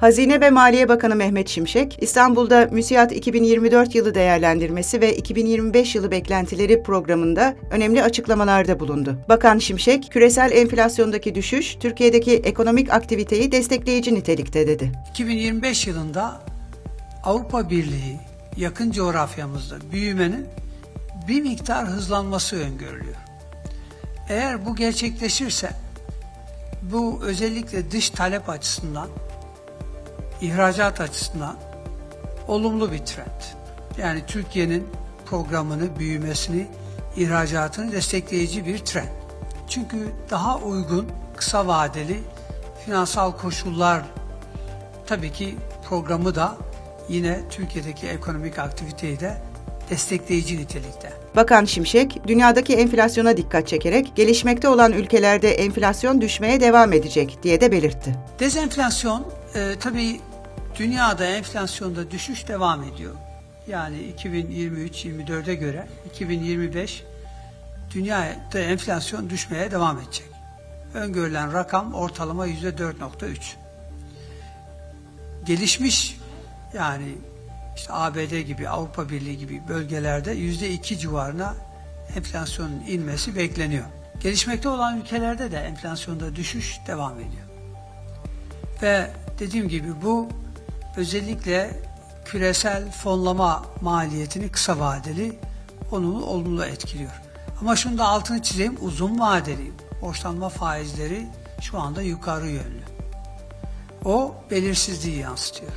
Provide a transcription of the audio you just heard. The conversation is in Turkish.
Hazine ve Maliye Bakanı Mehmet Şimşek, İstanbul'da MÜSİAD 2024 yılı değerlendirmesi ve 2025 yılı beklentileri programında önemli açıklamalarda bulundu. Bakan Şimşek, küresel enflasyondaki düşüş, Türkiye'deki ekonomik aktiviteyi destekleyici nitelikte dedi. 2025 yılında Avrupa Birliği yakın coğrafyamızda büyümenin bir miktar hızlanması öngörülüyor. Eğer bu gerçekleşirse bu özellikle dış talep açısından, ihracat açısından olumlu bir trend. Yani Türkiye'nin programını, büyümesini, ihracatını destekleyici bir trend. Çünkü daha uygun, kısa vadeli finansal koşullar tabii ki programı da yine Türkiye'deki ekonomik aktiviteyi de destekleyici nitelikte. Bakan Şimşek, dünyadaki enflasyona dikkat çekerek gelişmekte olan ülkelerde enflasyon düşmeye devam edecek diye de belirtti. Dezenflasyon e, tabii dünyada enflasyonda düşüş devam ediyor. Yani 2023-24'e göre 2025 dünyada enflasyon düşmeye devam edecek. Öngörülen rakam ortalama %4.3. Gelişmiş yani işte ABD gibi Avrupa Birliği gibi bölgelerde %2 civarına enflasyonun inmesi bekleniyor. Gelişmekte olan ülkelerde de enflasyonda düşüş devam ediyor. Ve dediğim gibi bu özellikle küresel fonlama maliyetini kısa vadeli onu olumlu etkiliyor. Ama şunu da altını çizeyim uzun vadeli borçlanma faizleri şu anda yukarı yönlü. O belirsizliği yansıtıyor.